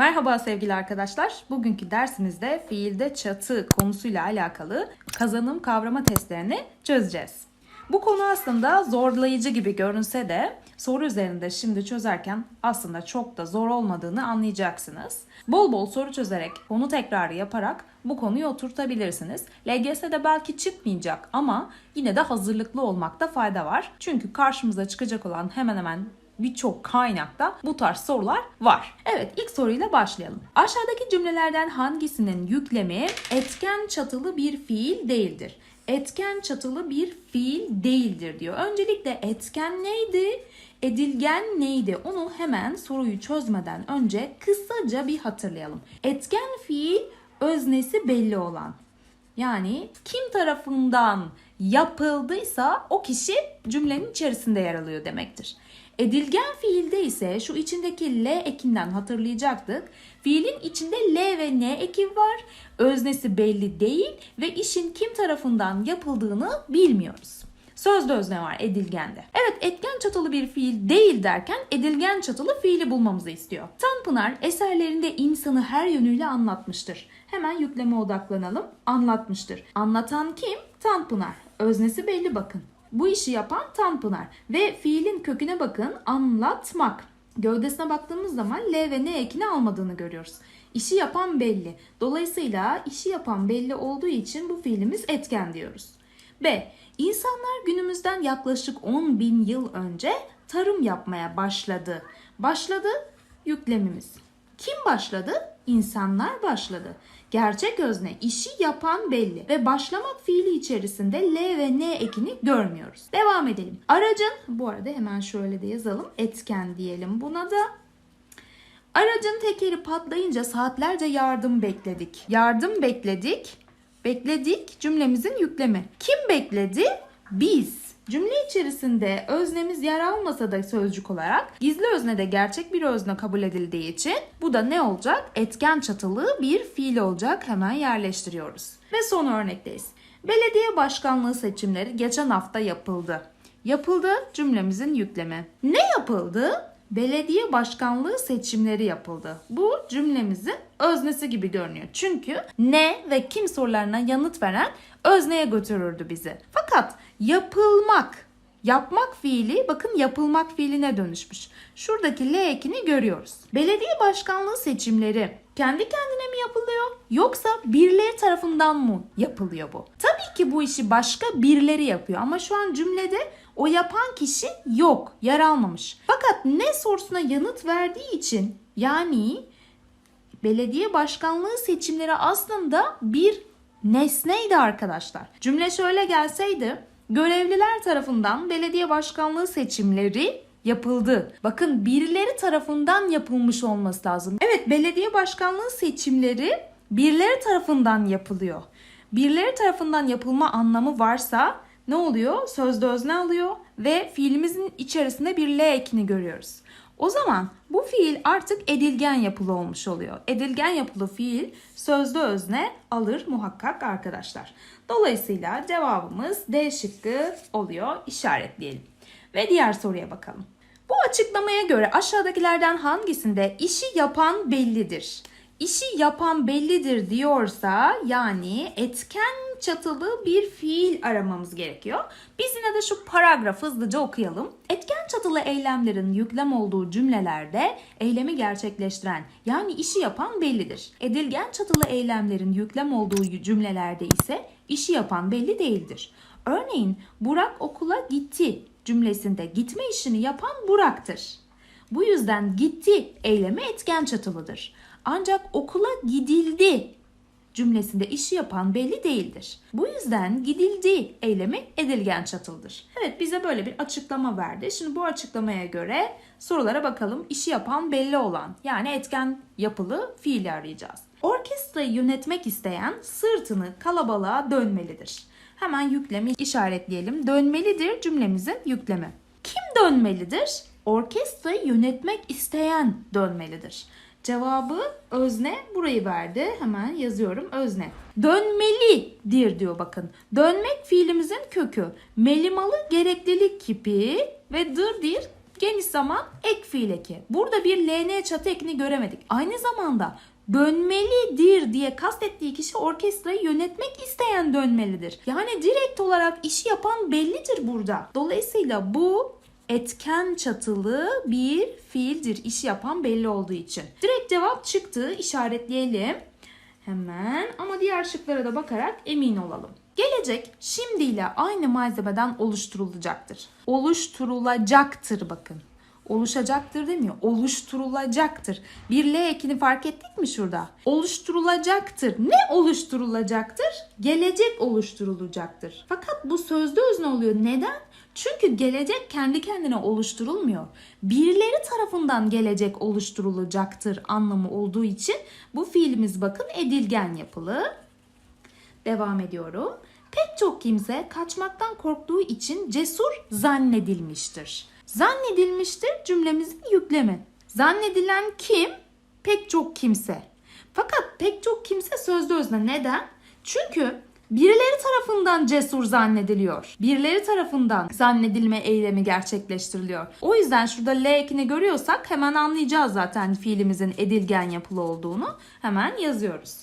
Merhaba sevgili arkadaşlar. Bugünkü dersimizde fiilde çatı konusuyla alakalı kazanım kavrama testlerini çözeceğiz. Bu konu aslında zorlayıcı gibi görünse de soru üzerinde şimdi çözerken aslında çok da zor olmadığını anlayacaksınız. Bol bol soru çözerek, konu tekrarı yaparak bu konuyu oturtabilirsiniz. LGS'de belki çıkmayacak ama yine de hazırlıklı olmakta fayda var. Çünkü karşımıza çıkacak olan hemen hemen birçok kaynakta bu tarz sorular var. Evet ilk soruyla başlayalım. Aşağıdaki cümlelerden hangisinin yüklemi etken çatılı bir fiil değildir? Etken çatılı bir fiil değildir diyor. Öncelikle etken neydi? Edilgen neydi? Onu hemen soruyu çözmeden önce kısaca bir hatırlayalım. Etken fiil öznesi belli olan. Yani kim tarafından yapıldıysa o kişi cümlenin içerisinde yer alıyor demektir. Edilgen fiilde ise şu içindeki L ekinden hatırlayacaktık. Fiilin içinde L ve N eki var. Öznesi belli değil ve işin kim tarafından yapıldığını bilmiyoruz. Sözde özne var edilgende. Evet etken çatılı bir fiil değil derken edilgen çatılı fiili bulmamızı istiyor. Tanpınar eserlerinde insanı her yönüyle anlatmıştır. Hemen yükleme odaklanalım. Anlatmıştır. Anlatan kim? Tanpınar. Öznesi belli bakın. Bu işi yapan Tanpınar. Ve fiilin köküne bakın anlatmak. Gövdesine baktığımız zaman L ve N ekini almadığını görüyoruz. İşi yapan belli. Dolayısıyla işi yapan belli olduğu için bu fiilimiz etken diyoruz. B. İnsanlar günümüzden yaklaşık 10 bin yıl önce tarım yapmaya başladı. Başladı yüklemimiz. Kim başladı? İnsanlar başladı. Gerçek özne işi yapan belli ve başlamak fiili içerisinde L ve N ekini görmüyoruz. Devam edelim. Aracın bu arada hemen şöyle de yazalım. Etken diyelim buna da. Aracın tekeri patlayınca saatlerce yardım bekledik. Yardım bekledik. Bekledik cümlemizin yüklemi. Kim bekledi? Biz. Cümle içerisinde öznemiz yer almasa da sözcük olarak gizli özne de gerçek bir özne kabul edildiği için bu da ne olacak? Etken çatılı bir fiil olacak. Hemen yerleştiriyoruz. Ve son örnekteyiz. Belediye başkanlığı seçimleri geçen hafta yapıldı. Yapıldı cümlemizin yüklemi. Ne yapıldı? Belediye başkanlığı seçimleri yapıldı. Bu cümlemizin öznesi gibi görünüyor. Çünkü ne ve kim sorularına yanıt veren özneye götürürdü bizi. Fakat yapılmak, yapmak fiili bakın yapılmak fiiline dönüşmüş. Şuradaki L ekini görüyoruz. Belediye başkanlığı seçimleri kendi kendine mi yapılıyor yoksa birileri tarafından mı yapılıyor bu? Tabii ki bu işi başka birileri yapıyor ama şu an cümlede o yapan kişi yok, yer almamış. Fakat ne sorusuna yanıt verdiği için yani belediye başkanlığı seçimleri aslında bir nesneydi arkadaşlar. Cümle şöyle gelseydi görevliler tarafından belediye başkanlığı seçimleri yapıldı. Bakın birileri tarafından yapılmış olması lazım. Evet belediye başkanlığı seçimleri birileri tarafından yapılıyor. Birileri tarafından yapılma anlamı varsa ne oluyor? Sözde özne alıyor ve fiilimizin içerisinde bir L ekini görüyoruz. O zaman bu fiil artık edilgen yapılı olmuş oluyor. Edilgen yapılı fiil sözde özne alır muhakkak arkadaşlar. Dolayısıyla cevabımız D şıkkı oluyor. İşaretleyelim. Ve diğer soruya bakalım. Bu açıklamaya göre aşağıdakilerden hangisinde işi yapan bellidir? İşi yapan bellidir diyorsa yani etken çatılı bir fiil aramamız gerekiyor. Biz yine de şu paragrafı hızlıca okuyalım. Etken çatılı eylemlerin yüklem olduğu cümlelerde eylemi gerçekleştiren yani işi yapan bellidir. Edilgen çatılı eylemlerin yüklem olduğu cümlelerde ise işi yapan belli değildir. Örneğin Burak okula gitti cümlesinde gitme işini yapan Burak'tır. Bu yüzden gitti eylemi etken çatılıdır. Ancak okula gidildi cümlesinde işi yapan belli değildir. Bu yüzden gidildi eylemi edilgen çatılıdır. Evet bize böyle bir açıklama verdi. Şimdi bu açıklamaya göre sorulara bakalım. İşi yapan belli olan yani etken yapılı fiili arayacağız. Orkestrayı yönetmek isteyen sırtını kalabalığa dönmelidir. Hemen yüklemi işaretleyelim. Dönmelidir cümlemizin yüklemi. Kim dönmelidir? Orkestrayı yönetmek isteyen dönmelidir. Cevabı özne burayı verdi. Hemen yazıyorum özne. Dönmelidir diyor bakın. Dönmek fiilimizin kökü. Melimalı gereklilik kipi ve dır dir Geniş zaman ek fiil eki. Burada bir LN çatı ekini göremedik. Aynı zamanda dönmelidir diye kastettiği kişi orkestrayı yönetmek isteyen dönmelidir. Yani direkt olarak işi yapan bellidir burada. Dolayısıyla bu etken çatılı bir fiildir. İşi yapan belli olduğu için. Direkt cevap çıktı. işaretleyelim. Hemen ama diğer şıklara da bakarak emin olalım. Gelecek şimdiyle aynı malzemeden oluşturulacaktır. Oluşturulacaktır bakın. Oluşacaktır demiyor. Oluşturulacaktır. Bir L ekini fark ettik mi şurada? Oluşturulacaktır. Ne oluşturulacaktır? Gelecek oluşturulacaktır. Fakat bu sözde özne oluyor. Neden? Çünkü gelecek kendi kendine oluşturulmuyor. Birileri tarafından gelecek oluşturulacaktır anlamı olduğu için bu fiilimiz bakın edilgen yapılı. Devam ediyorum. Pek çok kimse kaçmaktan korktuğu için cesur zannedilmiştir. Zannedilmiştir cümlemizin yüklemi. Zannedilen kim? Pek çok kimse. Fakat pek çok kimse sözde özne. Neden? Çünkü birileri tarafından cesur zannediliyor. Birileri tarafından zannedilme eylemi gerçekleştiriliyor. O yüzden şurada L ekini görüyorsak hemen anlayacağız zaten fiilimizin edilgen yapılı olduğunu. Hemen yazıyoruz.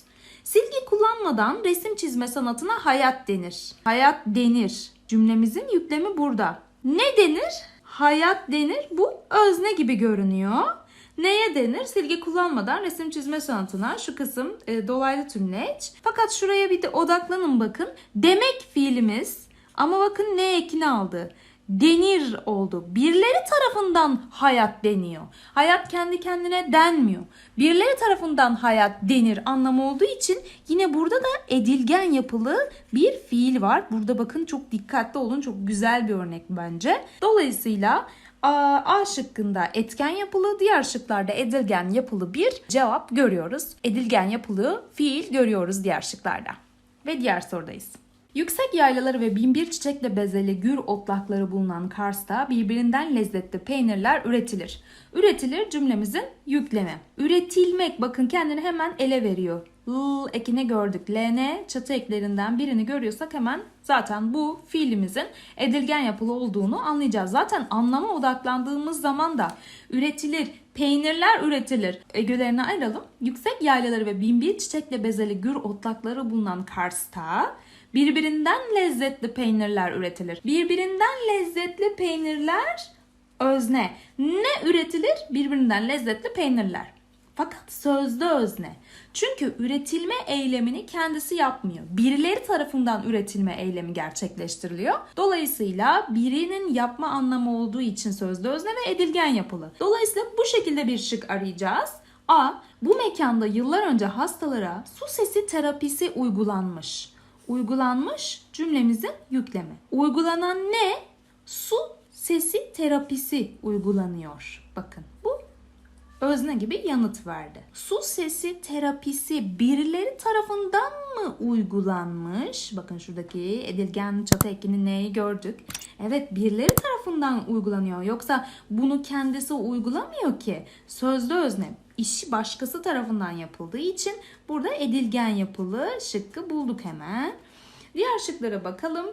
Silgi kullanmadan resim çizme sanatına hayat denir. Hayat denir. Cümlemizin yüklemi burada. Ne denir? Hayat denir. Bu özne gibi görünüyor. Neye denir? Silgi kullanmadan resim çizme sanatına şu kısım e, dolaylı tümleç. Fakat şuraya bir de odaklanın bakın. Demek fiilimiz ama bakın ne ekini aldı denir oldu. Birileri tarafından hayat deniyor. Hayat kendi kendine denmiyor. Birileri tarafından hayat denir anlamı olduğu için yine burada da edilgen yapılı bir fiil var. Burada bakın çok dikkatli olun. Çok güzel bir örnek bence. Dolayısıyla A, A şıkkında etken yapılı, diğer şıklarda edilgen yapılı bir cevap görüyoruz. Edilgen yapılı fiil görüyoruz diğer şıklarda. Ve diğer sorudayız. Yüksek yaylaları ve binbir çiçekle bezeli gür otlakları bulunan Kars'ta birbirinden lezzetli peynirler üretilir. Üretilir cümlemizin yüklemi. Üretilmek bakın kendini hemen ele veriyor. L ekini gördük. LN çatı eklerinden birini görüyorsak hemen zaten bu fiilimizin edilgen yapılı olduğunu anlayacağız. Zaten anlama odaklandığımız zaman da üretilir, peynirler üretilir ögelerini ayıralım. Yüksek yaylaları ve binbir çiçekle bezeli gür otlakları bulunan Kars'ta birbirinden lezzetli peynirler üretilir. Birbirinden lezzetli peynirler özne. Ne üretilir? Birbirinden lezzetli peynirler. Fakat sözde özne. Çünkü üretilme eylemini kendisi yapmıyor. Birileri tarafından üretilme eylemi gerçekleştiriliyor. Dolayısıyla birinin yapma anlamı olduğu için sözde özne ve edilgen yapılı. Dolayısıyla bu şekilde bir şık arayacağız. A. Bu mekanda yıllar önce hastalara su sesi terapisi uygulanmış. Uygulanmış cümlemizin yüklemi. Uygulanan ne? Su sesi terapisi uygulanıyor. Bakın özne gibi yanıt verdi. Su sesi terapisi birileri tarafından mı uygulanmış? Bakın şuradaki edilgen çatı ekini neyi gördük? Evet birileri tarafından uygulanıyor. Yoksa bunu kendisi uygulamıyor ki. Sözlü özne işi başkası tarafından yapıldığı için burada edilgen yapılı şıkkı bulduk hemen. Diğer şıklara bakalım.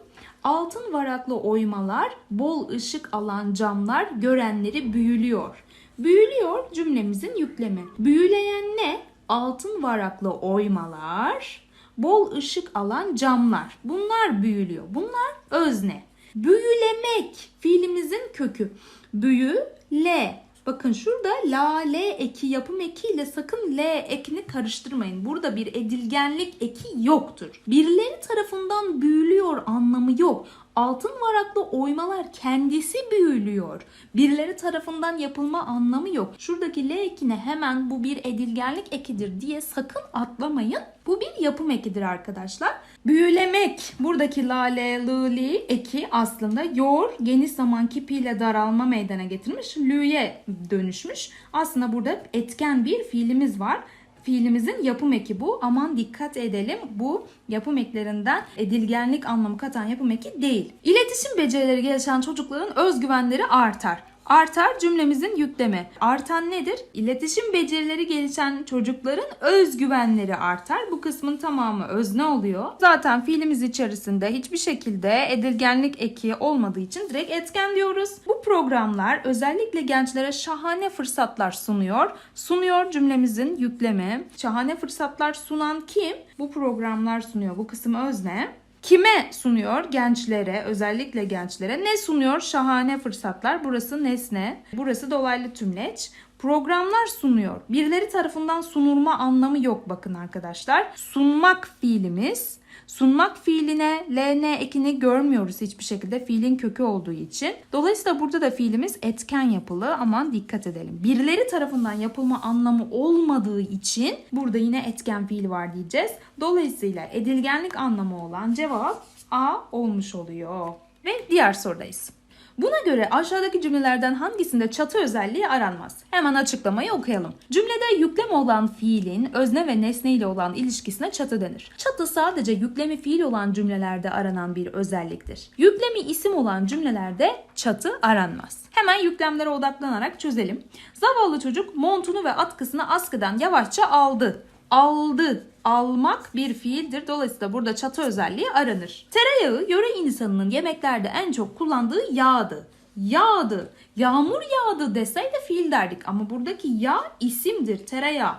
Altın varaklı oymalar, bol ışık alan camlar görenleri büyülüyor. Büyülüyor cümlemizin yüklemi. Büyüleyen ne? Altın varaklı oymalar, bol ışık alan camlar. Bunlar büyülüyor. Bunlar özne. Büyülemek fiilimizin kökü. Büyü, le. Bakın şurada la, l eki yapım eki ile sakın l ekini karıştırmayın. Burada bir edilgenlik eki yoktur. Birileri tarafından büyülüyor anlamı yok. Altın varaklı oymalar kendisi büyülüyor. Birileri tarafından yapılma anlamı yok. Şuradaki L ekine hemen bu bir edilgenlik ekidir diye sakın atlamayın. Bu bir yapım ekidir arkadaşlar. Büyülemek. Buradaki la, l, l, li eki aslında yor geniş zaman kipiyle daralma meydana getirmiş. Lü'ye dönüşmüş. Aslında burada etken bir fiilimiz var fiilimizin yapım eki bu. Aman dikkat edelim bu yapım eklerinden edilgenlik anlamı katan yapım eki değil. İletişim becerileri gelişen çocukların özgüvenleri artar. Artar cümlemizin yüklemi. Artan nedir? İletişim becerileri gelişen çocukların özgüvenleri artar. Bu kısmın tamamı özne oluyor. Zaten fiilimiz içerisinde hiçbir şekilde edilgenlik eki olmadığı için direkt etken diyoruz. Bu programlar özellikle gençlere şahane fırsatlar sunuyor. Sunuyor cümlemizin yüklemi. Şahane fırsatlar sunan kim? Bu programlar sunuyor. Bu kısım özne. Kime sunuyor? Gençlere, özellikle gençlere. Ne sunuyor? Şahane fırsatlar. Burası nesne, burası dolaylı tümleç. Programlar sunuyor. Birileri tarafından sunulma anlamı yok bakın arkadaşlar. Sunmak fiilimiz. Sunmak fiiline LN ekini görmüyoruz hiçbir şekilde fiilin kökü olduğu için. Dolayısıyla burada da fiilimiz etken yapılı aman dikkat edelim. Birileri tarafından yapılma anlamı olmadığı için burada yine etken fiil var diyeceğiz. Dolayısıyla edilgenlik anlamı olan cevap A olmuş oluyor. Ve diğer sorudayız. Buna göre aşağıdaki cümlelerden hangisinde çatı özelliği aranmaz? Hemen açıklamayı okuyalım. Cümlede yüklem olan fiilin özne ve nesne ile olan ilişkisine çatı denir. Çatı sadece yüklemi fiil olan cümlelerde aranan bir özelliktir. Yüklemi isim olan cümlelerde çatı aranmaz. Hemen yüklemlere odaklanarak çözelim. Zavallı çocuk montunu ve atkısını askıdan yavaşça aldı. Aldı. Almak bir fiildir. Dolayısıyla burada çatı özelliği aranır. Tereyağı yöre insanının yemeklerde en çok kullandığı yağdı. Yağdı. Yağmur yağdı deseydi fiil derdik. Ama buradaki yağ isimdir. Tereyağı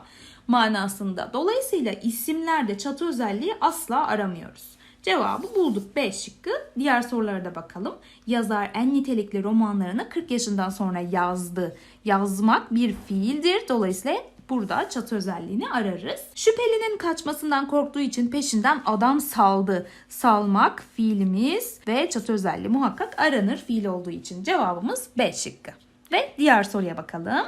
manasında. Dolayısıyla isimlerde çatı özelliği asla aramıyoruz. Cevabı bulduk. B şıkkı. Diğer sorulara da bakalım. Yazar en nitelikli romanlarını 40 yaşından sonra yazdı. Yazmak bir fiildir. Dolayısıyla burada çatı özelliğini ararız. Şüphelinin kaçmasından korktuğu için peşinden adam saldı. Salmak fiilimiz ve çatı özelliği muhakkak aranır fiil olduğu için. Cevabımız B şıkkı. Ve diğer soruya bakalım.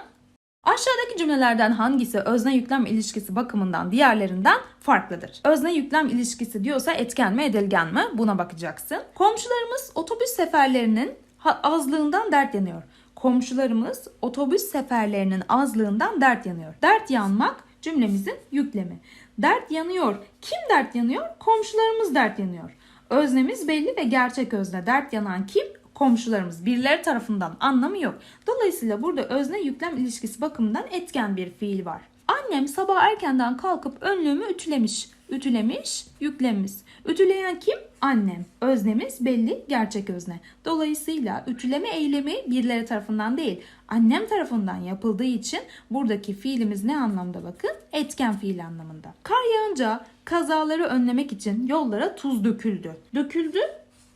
Aşağıdaki cümlelerden hangisi özne yüklem ilişkisi bakımından diğerlerinden farklıdır? Özne yüklem ilişkisi diyorsa etken mi edilgen mi? Buna bakacaksın. Komşularımız otobüs seferlerinin azlığından dert yanıyor. Komşularımız otobüs seferlerinin azlığından dert yanıyor. Dert yanmak cümlemizin yüklemi. Dert yanıyor. Kim dert yanıyor? Komşularımız dert yanıyor. Öznemiz belli ve gerçek özne. Dert yanan kim? komşularımız birileri tarafından anlamı yok. Dolayısıyla burada özne yüklem ilişkisi bakımından etken bir fiil var. Annem sabah erkenden kalkıp önlüğümü ütülemiş. Ütülemiş, yüklemiş. Ütüleyen kim? Annem. Öznemiz belli, gerçek özne. Dolayısıyla ütüleme eylemi birileri tarafından değil, annem tarafından yapıldığı için buradaki fiilimiz ne anlamda bakın? Etken fiil anlamında. Kar yağınca kazaları önlemek için yollara tuz döküldü. Döküldü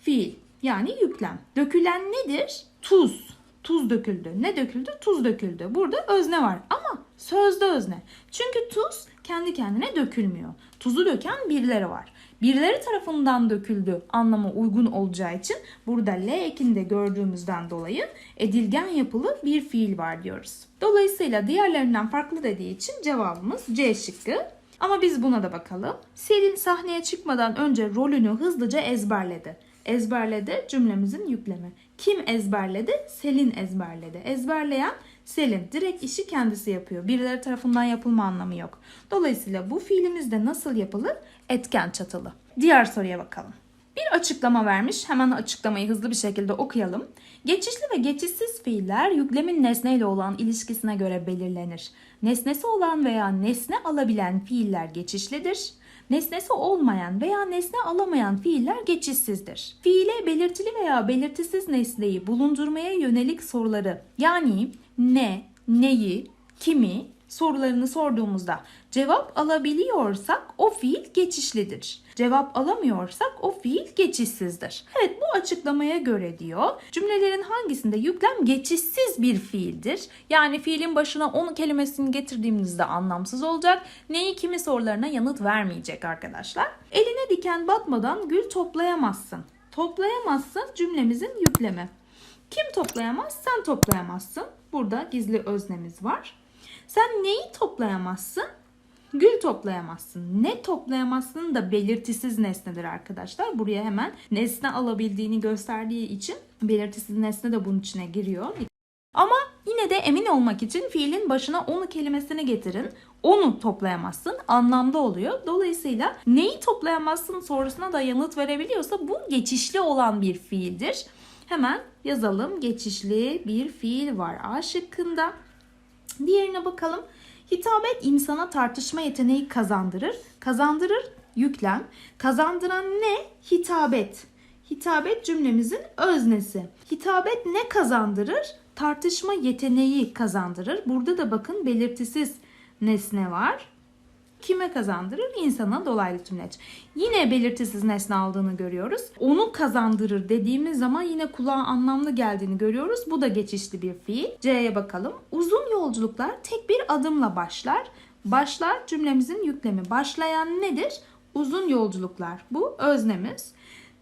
fiil. Yani yüklem. Dökülen nedir? Tuz. Tuz döküldü. Ne döküldü? Tuz döküldü. Burada özne var ama sözde özne. Çünkü tuz kendi kendine dökülmüyor. Tuzu döken birileri var. Birileri tarafından döküldü anlamı uygun olacağı için burada L ekinde gördüğümüzden dolayı edilgen yapılı bir fiil var diyoruz. Dolayısıyla diğerlerinden farklı dediği için cevabımız C şıkkı. Ama biz buna da bakalım. Selin sahneye çıkmadan önce rolünü hızlıca ezberledi. Ezberledi cümlemizin yüklemi. Kim ezberledi? Selin ezberledi. Ezberleyen Selin. Direkt işi kendisi yapıyor. Birileri tarafından yapılma anlamı yok. Dolayısıyla bu fiilimiz de nasıl yapılır? Etken çatılı. Diğer soruya bakalım. Bir açıklama vermiş. Hemen açıklamayı hızlı bir şekilde okuyalım. Geçişli ve geçişsiz fiiller yüklemin nesneyle olan ilişkisine göre belirlenir. Nesnesi olan veya nesne alabilen fiiller geçişlidir. Nesnesi olmayan veya nesne alamayan fiiller geçişsizdir. Fiile belirtili veya belirtisiz nesneyi bulundurmaya yönelik soruları yani ne, neyi, kimi sorularını sorduğumuzda cevap alabiliyorsak o fiil geçişlidir. Cevap alamıyorsak o fiil geçişsizdir. Evet bu açıklamaya göre diyor cümlelerin hangisinde yüklem geçişsiz bir fiildir? Yani fiilin başına 10 kelimesini getirdiğimizde anlamsız olacak. Neyi kimi sorularına yanıt vermeyecek arkadaşlar. Eline diken batmadan gül toplayamazsın. Toplayamazsın cümlemizin yüklemi. Kim toplayamaz? Sen toplayamazsın. Burada gizli öznemiz var. Sen neyi toplayamazsın? Gül toplayamazsın. Ne toplayamazsın da belirtisiz nesnedir arkadaşlar. Buraya hemen nesne alabildiğini gösterdiği için belirtisiz nesne de bunun içine giriyor. Ama yine de emin olmak için fiilin başına onu kelimesini getirin. Onu toplayamazsın anlamda oluyor. Dolayısıyla neyi toplayamazsın sorusuna da yanıt verebiliyorsa bu geçişli olan bir fiildir. Hemen yazalım. Geçişli bir fiil var A şıkkında. Diğerine bakalım. Hitabet insana tartışma yeteneği kazandırır. Kazandırır yüklem. Kazandıran ne? Hitabet. Hitabet cümlemizin öznesi. Hitabet ne kazandırır? Tartışma yeteneği kazandırır. Burada da bakın belirtisiz nesne var. Kime kazandırır? İnsana dolaylı tümleç. Yine belirtisiz nesne aldığını görüyoruz. Onu kazandırır dediğimiz zaman yine kulağa anlamlı geldiğini görüyoruz. Bu da geçişli bir fiil. C'ye bakalım. Uzun yolculuklar tek bir adımla başlar. Başlar cümlemizin yüklemi. Başlayan nedir? Uzun yolculuklar. Bu öznemiz.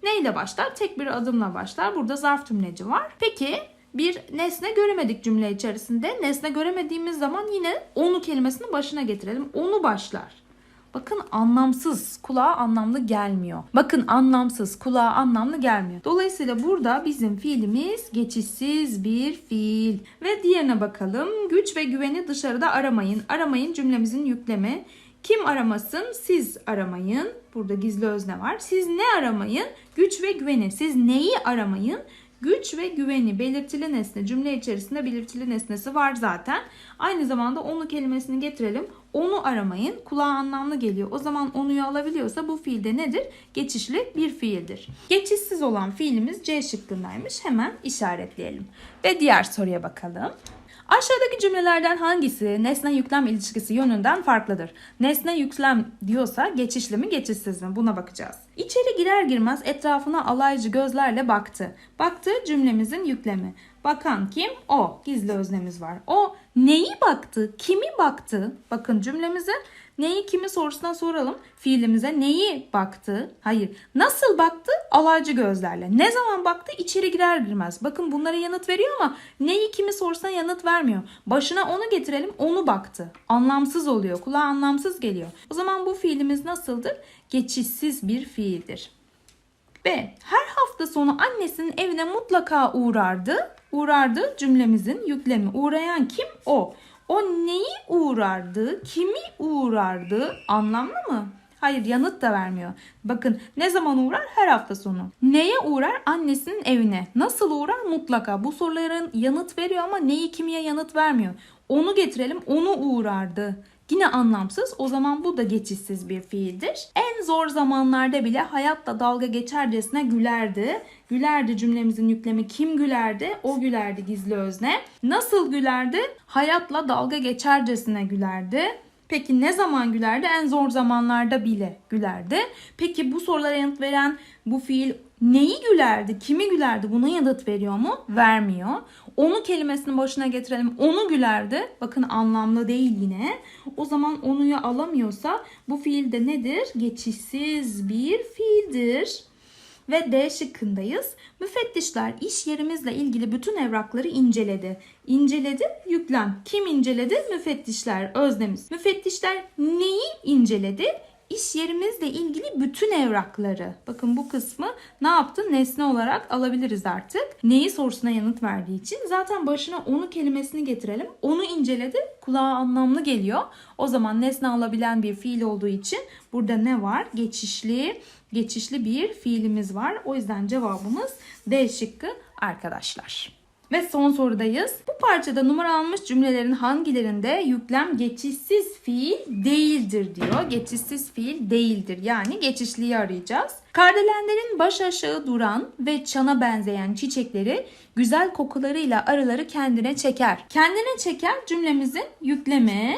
Neyle başlar? Tek bir adımla başlar. Burada zarf tümleci var. Peki bir nesne göremedik cümle içerisinde. Nesne göremediğimiz zaman yine onu kelimesini başına getirelim. Onu başlar. Bakın anlamsız, kulağa anlamlı gelmiyor. Bakın anlamsız, kulağa anlamlı gelmiyor. Dolayısıyla burada bizim fiilimiz geçişsiz bir fiil. Ve diğerine bakalım. Güç ve güveni dışarıda aramayın. Aramayın cümlemizin yüklemi. Kim aramasın? Siz aramayın. Burada gizli özne var. Siz ne aramayın? Güç ve güveni. Siz neyi aramayın? Güç ve güveni belirtili nesne cümle içerisinde belirtili nesnesi var zaten. Aynı zamanda onu kelimesini getirelim. Onu aramayın. Kulağa anlamlı geliyor. O zaman onuyu alabiliyorsa bu fiilde nedir? Geçişli bir fiildir. Geçişsiz olan fiilimiz C şıkkındaymış. Hemen işaretleyelim. Ve diğer soruya bakalım. Aşağıdaki cümlelerden hangisi nesne yüklem ilişkisi yönünden farklıdır? Nesne yüklem diyorsa geçişli mi geçişsiz mi? Buna bakacağız. İçeri girer girmez etrafına alaycı gözlerle baktı. Baktı cümlemizin yüklemi. Bakan kim? O. Gizli öznemiz var. O neyi baktı? Kimi baktı? Bakın cümlemize neyi kimi sorusuna soralım. Fiilimize neyi baktı? Hayır. Nasıl baktı? Alaycı gözlerle. Ne zaman baktı? İçeri girer girmez. Bakın bunlara yanıt veriyor ama neyi kimi sorusuna yanıt vermiyor. Başına onu getirelim. Onu baktı. Anlamsız oluyor. Kulağa anlamsız geliyor. O zaman bu fiilimiz nasıldır? Geçişsiz bir fiildir. B. Her hafta sonu annesinin evine mutlaka uğrardı. Uğrardı cümlemizin yüklemi. Uğrayan kim? O. O neyi uğrardı? Kimi uğrardı? Anlamlı mı? Hayır yanıt da vermiyor. Bakın ne zaman uğrar? Her hafta sonu. Neye uğrar? Annesinin evine. Nasıl uğrar? Mutlaka. Bu soruların yanıt veriyor ama neyi kimiye yanıt vermiyor. Onu getirelim. Onu uğrardı. Yine anlamsız. O zaman bu da geçişsiz bir fiildir. En zor zamanlarda bile hayatla dalga geçercesine gülerdi. Gülerdi cümlemizin yüklemi kim gülerdi? O gülerdi gizli özne. Nasıl gülerdi? Hayatla dalga geçercesine gülerdi. Peki ne zaman gülerdi? En zor zamanlarda bile gülerdi. Peki bu sorulara yanıt veren bu fiil neyi gülerdi? Kimi gülerdi? Buna yanıt veriyor mu? Vermiyor. Onu kelimesinin başına getirelim. Onu gülerdi. Bakın anlamlı değil yine. O zaman onuyu alamıyorsa bu fiil de nedir? Geçişsiz bir fiildir. Ve D şıkkındayız. Müfettişler iş yerimizle ilgili bütün evrakları inceledi. İnceledi, yüklem. Kim inceledi? Müfettişler, öznemiz. Müfettişler neyi inceledi? İş yerimizle ilgili bütün evrakları. Bakın bu kısmı ne yaptı? Nesne olarak alabiliriz artık. Neyi sorusuna yanıt verdiği için. Zaten başına onu kelimesini getirelim. Onu inceledi. Kulağa anlamlı geliyor. O zaman nesne alabilen bir fiil olduğu için burada ne var? Geçişli, geçişli bir fiilimiz var. O yüzden cevabımız D şıkkı arkadaşlar. Ve son sorudayız. Bu parçada numara almış cümlelerin hangilerinde yüklem geçişsiz fiil değildir diyor. Geçişsiz fiil değildir. Yani geçişliyi arayacağız. Kardelenlerin baş aşağı duran ve çana benzeyen çiçekleri güzel kokularıyla arıları kendine çeker. Kendine çeker cümlemizin yüklemi.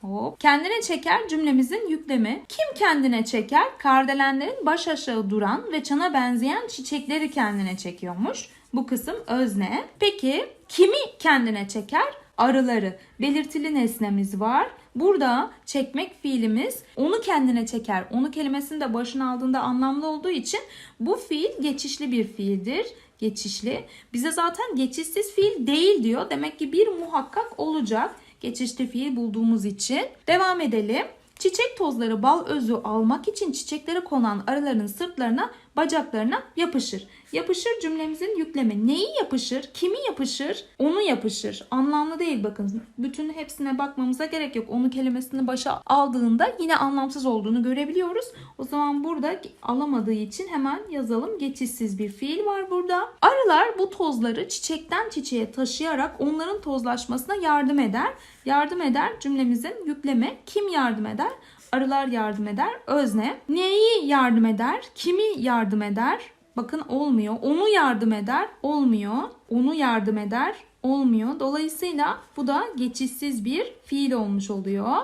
Hop. Kendine çeker cümlemizin yüklemi. Kim kendine çeker? Kardelenlerin baş aşağı duran ve çana benzeyen çiçekleri kendine çekiyormuş. Bu kısım özne. Peki kimi kendine çeker? Arıları. Belirtili nesnemiz var. Burada çekmek fiilimiz onu kendine çeker. Onu kelimesini de başına aldığında anlamlı olduğu için bu fiil geçişli bir fiildir. Geçişli. Bize zaten geçişsiz fiil değil diyor. Demek ki bir muhakkak olacak. Geçişli fiil bulduğumuz için. Devam edelim. Çiçek tozları bal özü almak için çiçeklere konan arıların sırtlarına bacaklarına yapışır. Yapışır cümlemizin yüklemi. Neyi yapışır? Kimi yapışır? Onu yapışır. Anlamlı değil bakın. Bütün hepsine bakmamıza gerek yok. Onu kelimesini başa aldığında yine anlamsız olduğunu görebiliyoruz. O zaman burada alamadığı için hemen yazalım. Geçişsiz bir fiil var burada. Arılar bu tozları çiçekten çiçeğe taşıyarak onların tozlaşmasına yardım eder. Yardım eder cümlemizin yükleme. Kim yardım eder? Arılar yardım eder. Özne. Neyi yardım eder? Kimi yardım eder? Bakın olmuyor. Onu yardım eder. Olmuyor. Onu yardım eder. Olmuyor. Dolayısıyla bu da geçişsiz bir fiil olmuş oluyor.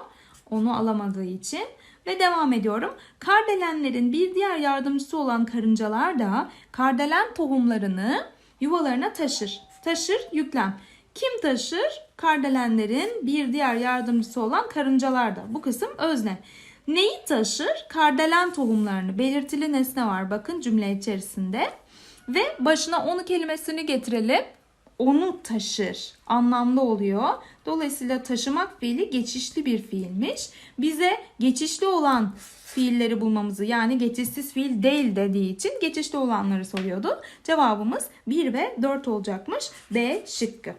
Onu alamadığı için. Ve devam ediyorum. Kardelenlerin bir diğer yardımcısı olan karıncalar da kardelen tohumlarını yuvalarına taşır. Taşır yüklem. Kim taşır? Kardelenlerin bir diğer yardımcısı olan karıncalar da. Bu kısım özne. Neyi taşır? Kardelen tohumlarını. Belirtili nesne var bakın cümle içerisinde. Ve başına onu kelimesini getirelim. Onu taşır. Anlamlı oluyor. Dolayısıyla taşımak fiili geçişli bir fiilmiş. Bize geçişli olan fiilleri bulmamızı yani geçişsiz fiil değil dediği için geçişli olanları soruyordu. Cevabımız 1 ve 4 olacakmış. D şıkkı.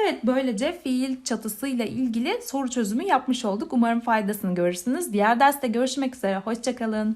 Evet böylece fiil çatısıyla ilgili soru çözümü yapmış olduk. Umarım faydasını görürsünüz. Diğer derste görüşmek üzere. Hoşçakalın.